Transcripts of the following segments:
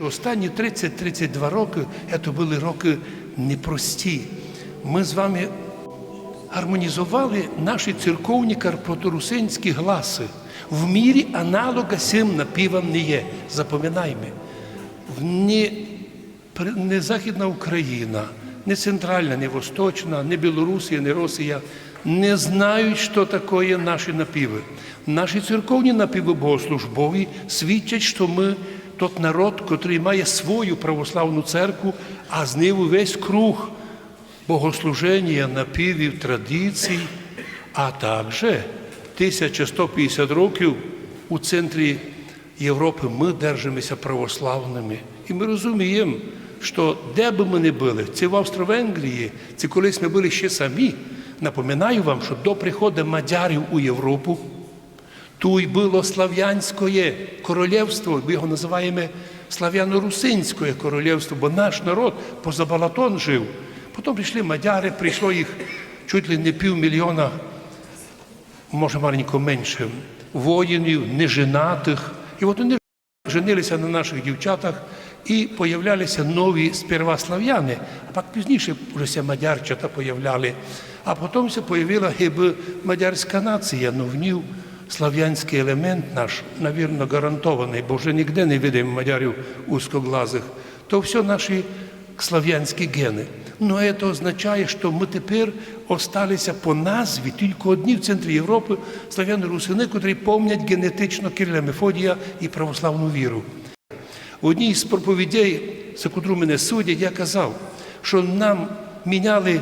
Останні 30-32 роки це були роки непрості. Ми з вами гармонізували наші церковні карпаторусинські гласи. В мірі аналога цим напівам не є. Запам'ятаймо. В ні, не Західна Україна, не Центральна, не Восточна, не Білорусія, не Росія не знають, що таке наші напіви. Наші церковні напіви богослужбові свідчать, що ми тот народ, котрий має свою православну церкву, а з нею весь круг богослуження, напівів, традицій, а також 1150 років у центрі Європи ми держимося православними. І ми розуміємо, що де би ми не були, це в Австро-Венгрії, це колись ми були ще самі. Напоминаю вам, що до приходу мадярів у Європу Тут було слав'янське королівство, ми його називаємо слав'яно-русинське королівство, бо наш народ поза Балатон жив. Потім прийшли мадяри, прийшло їх чуть ли не півмільйона, може маленько менше, воїнів, неженатих. І от вони женилися на наших дівчатах і появлялися нові сперва слав'яни, а пак пізніше вже мадярчата появляли. А потім появила гиби мадярська нація, в ній слав'янський елемент наш, навірно, гарантований, бо вже ніде не видимо мадярів узкоглазих. То все наші слав'янські гени. Ну, це означає, що ми тепер осталися по назві тільки одні в центрі Європи слав'яни-русини, котрі помнять генетично Кирила Мефодія і православну віру. В одній з проповідей, за котру мене судять, я казав, що нам міняли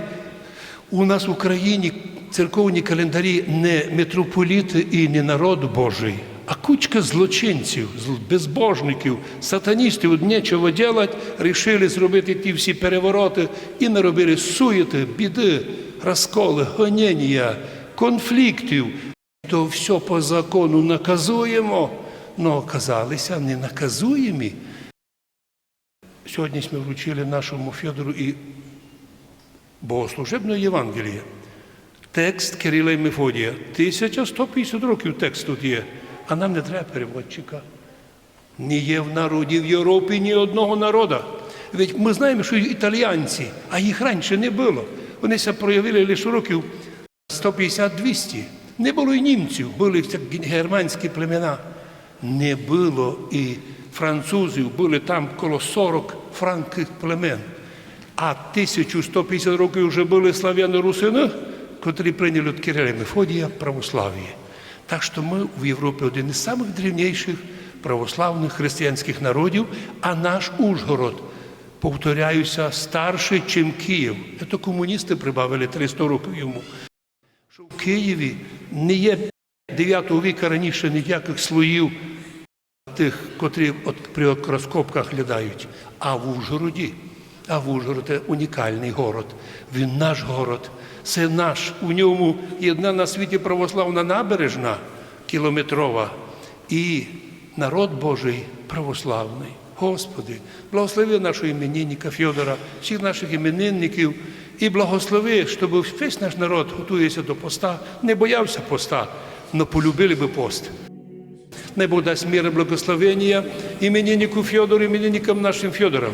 у нас в Україні церковні календарі не митрополіти і не народ Божий, а кучка злочинців, безбожників, сатаністів от нічого делать, рішили зробити ті всі перевороти і наробили суєти, біди, розколи, гонення, конфліктів. То все по закону наказуємо, але оказалися не наказуємі. Сьогодні ми вручили нашому Федору і богослужебне Євангеліє. Текст Кирила і Мефодія. 1150 років текст тут є, а нам не треба переводчика. Не є в народі в Європі ні одного народа. Ведь ми знаємо, що італіянці, а їх раніше не було. Вони себе проявили лише років 150-200. Не було і німців, були германські племена. Не було і французів, були там коло 40 франків племен. А 1150 років вже були слав'яно-русини, котрі прийняли від Кирила Мефодія православ'я. Так що ми в Європі один із самих древніших православних християнських народів, а наш Ужгород, повторяюся, старший, чим Київ. Це комуністи прибавили 300 років йому. Що в Києві не є 9 віка раніше ніяких слоїв тих, котрі от при розкопках глядають, а в Ужгороді. А в Ужгород це унікальний город. Він наш город. Це наш. У ньому єдна на світі православна набережна кілометрова і народ Божий православний. Господи, благослови нашого іменинника Фьодора, всіх наших іменинників і благослови, щоб весь наш народ готується до поста, не боявся поста, але полюбили би пост. Най Бог дасть мир и благословения имениннику Федору, именинникам нашим Федорам,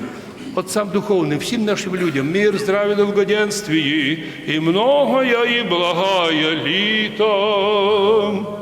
отцам духовным, всем нашим людям, мир, здравие, долгоденствие и многое и благая літо.